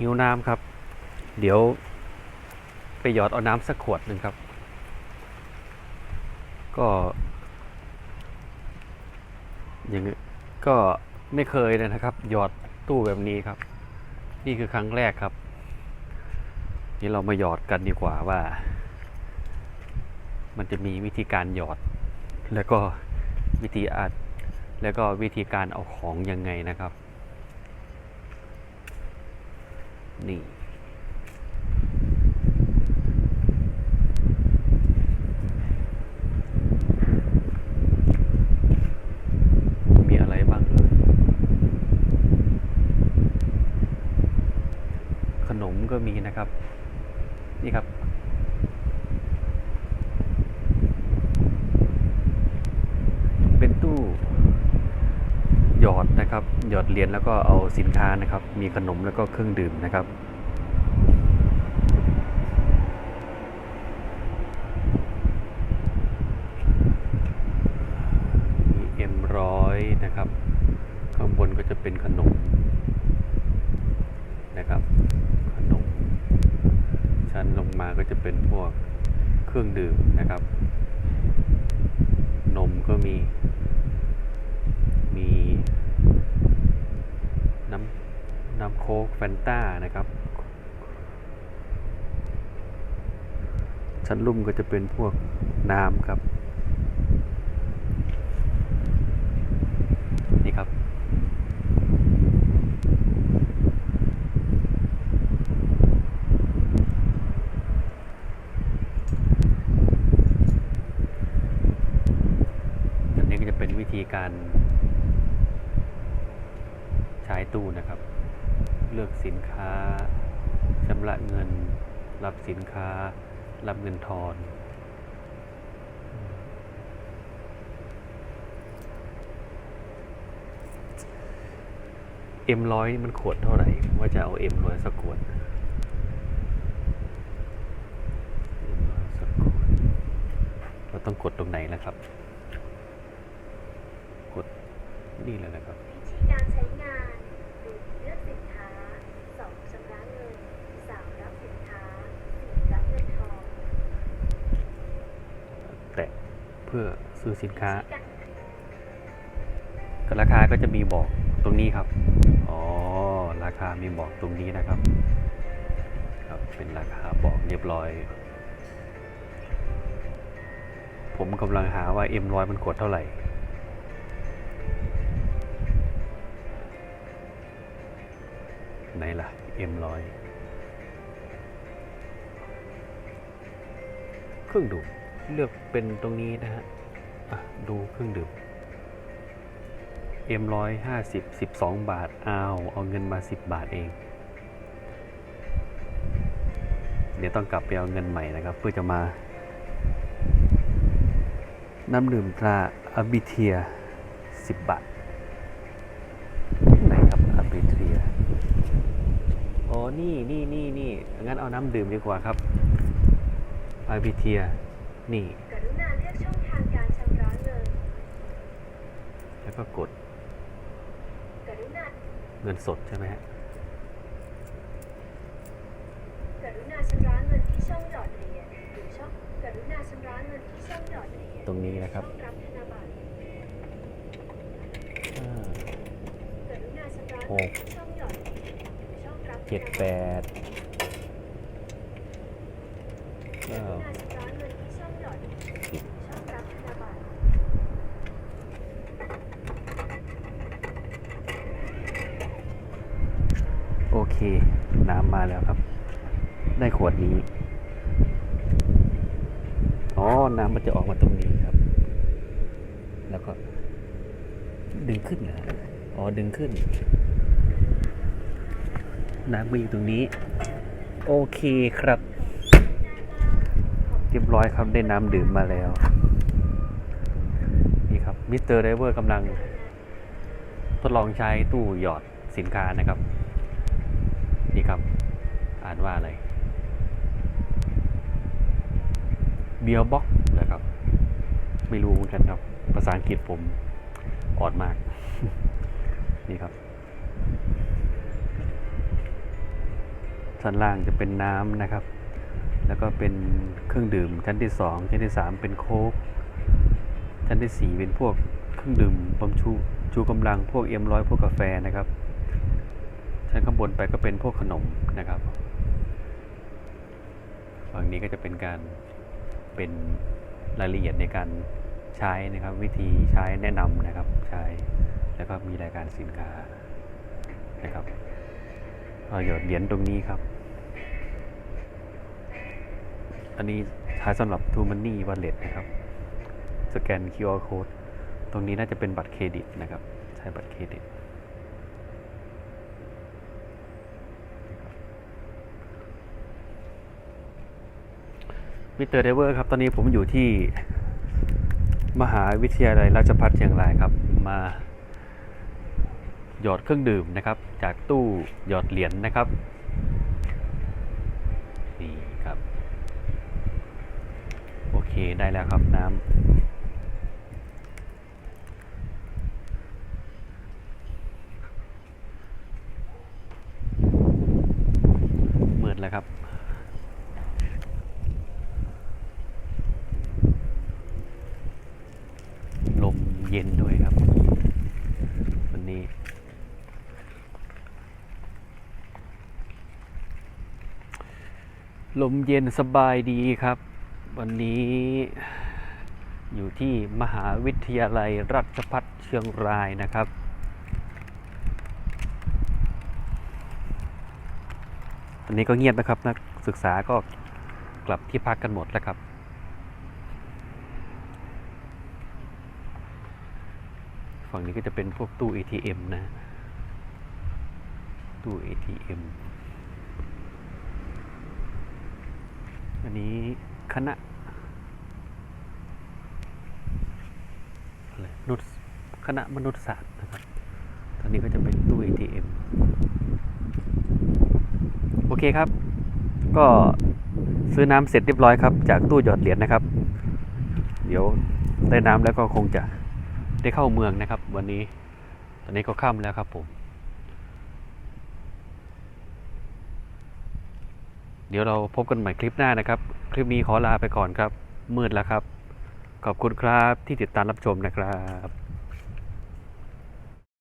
หิวน้ำครับ เดี๋ยว ไปหยอดเอาน้ำสักขวดหนึ่งครับ ก็อย่างก็ไม่เคยเลยนะครับ หยอดตู้แบบนี้ครับ นี่คือครั้งแรกครับ นี่เรามาหยอดกันดีกว่าว่า มันจะมีวิธีการหยอด แล้วก็วิธีอัดแล้วก็วิธีการเอาของยังไงนะครับ นี่มีอะไรบ้างเอ่ยขนมก็มีนะครับ นี่ครับ เป็นตู้ หยอดนะครับ หยอดเหรียญแล้วก็เอาสินค้านะครับ มีขนมแล้วก็เครื่องดื่มนะครับมีเอ็มร้อยนะครับ ข้างบนก็จะเป็นขนมนะครับ ขนม ชั้นลงมาก็จะเป็นพวกเครื่องดื่มนะครับ นมก็มีมีน้ำ น้ำโค้กแฟนต้านะครับชั้นลุ่มก็จะเป็นพวกน้ำครับ นี่ครับ อันนี้ก็จะเป็นวิธีการใช้ตู้นะครับ เลือกสินค้าชำระเงิน รับสินค้า รับเงินทอน เอ็มร้อยนี่มันขวดเท่าไหร่ ว่าจะเอาเอ็มร้อยสักขวดเราต้องกดตรงไหนล่ะครับ กดนี่เลยนะครับวิธีการใช้งานหนึ่งเลือกสินค้าสองชำระเงินสามรับสินค้าสี่รับเงินทอง แตะเพื่อซื้อสินค้าก็ราคาก็จะมีบอกตรงนี้ครับ อ๋อ ราคามีบอกตรงนี้นะครับ ครับ เป็นราคาบอกเรียบร้อย ผมกำลังหาว่า M100 มันกดเท่าไหร่ ไหนล่ะ M100 เครื่องดื่ม เลือกเป็นตรงนี้นะฮะดูเครื่องดื่มเอ็มร้อยห้าสิบสิบสองบาทเอาเอาเงินมาสิบบาทเอง เดี๋ยวต้องกลับไปเอาเงินใหม่นะครับ เพื่อจะมา น้ำดื่มตราอาบิเทียสิบบาทไหนครับอาบิเทียอ๋อนี่นี่นี่นี่งั้นเอาน้ำดื่มดีกว่าครับอาบิเทีย นี่กรุณาเลือกช่องทางการชำระเงิน แล้วก็กด กรุณาเงินสดใช่ไหมฮะกรุณาชำระเงินที่ช่องหยอดเหรียญหรือช่องกรุณาชำระเงินที่ช่องหยอดเหรียญตรงนี้นะครับช่องรับธนบัตรอ่ากรุณาชำระหเงินกที่ช่องหยอดเหรียญหรือช่องรับเจ็ดแปดเก้า รุณาชำระเงินที่ช่องหยอดเหรียญ สิบ ช่องรับธนบัตร โอเค น้ำมาแล้วครับ ได้ขวดนี้ อ๋อ น้ำมันจะออกมาตรงนี้ครับ แล้วก็ ดึงขึ้นนะอ๋อ ดึงขึ้น น้ำมาอยู่ตรงนี้ โอเคครับ เรียบร้อยครับได้น้ำดื่มมาแล้วนี่ครับมิสเตอร์ไดเวอร์กำลังทดลองใช้ตู้หยอดสินค้านะครับานว่าอะไรเบียร์บ็อกนะครับ ไม่รู้เหมือนกันครับ ภาษาอังกฤษผมอ่อนมาก นี่ครับชั้นล่างจะเป็นน้ำนะครับ แล้วก็เป็นเครื่องดื่ม ชั้นที่สองชั้นที่สามเป็นโค้ก ชั้นที่สี่เป็นพวกเครื่องดื่มบำชูชูกำลังพวกเอ็มร้อยพวกกาแฟนะครับ ชั้นข้างบนไปก็เป็นพวกขนมนะครับ ฝั่งนี้ก็จะเป็นการเป็นรายละเอียดในการใช้นะครับ วิธีใช้แนะนำนะครับใช้แล้วก็มีรายการสินค้านะครับเราหยอดเหรียญตรงนี้ครับ อันนี้ใช้สำหรับ t ูมันนี่ Wallet นะครับสแกน QR code ตรงนี้น่าจะเป็นบัตรเครดิตนะครับ ใช้บัตรเครดิต มิสเตอร์เดเวอร์ครับ ตอนนี้ผมอยู่ที่มหาวิทยาลัยราชภัฏเชียงรายครับ มาหยอดเครื่องดื่มนะครับ จากตู้หยอดเหรียญนะครับ นี่ครับ โอเคได้แล้วครับน้ำมืดแล้วครับ ลมเย็นด้วยครับ วันนี้ ลมเย็นสบายดีครับ วันนี้อยู่ที่มหาวิทยาลัยราชภัฏเชียงรายนะครับ อันนี้ก็เงียบนะครับ นักศึกษาก็กลับที่พักกันหมดแล้วครับ ฝั่งนี้ก็จะเป็นพวกตู้ ATM นะ ตู้ ATM อันนี้คณะอะไรนุษย์คณะมนุษยศาสตร์นะครับ ตอนนี้ก็จะเป็นตู้ ATM โอเคครับ ก็ซื้อน้ำเสร็จเรียบร้อยครับ จากตู้หยอดเหรียญนะครับ เดี๋ยวได้น้ำแล้วก็คงจะได้เข้าเมืองนะครับ วันนี้ ตอนนี้ก็ค่ำแล้วครับผม ดี๋ยวเราพบกันใหม่คลิปหน้านะครับ คลิปนี้ขอลาไปก่อนครับ มืดแล้วครับ ขอบคุณครับที่ติดตามรับชมนะครับ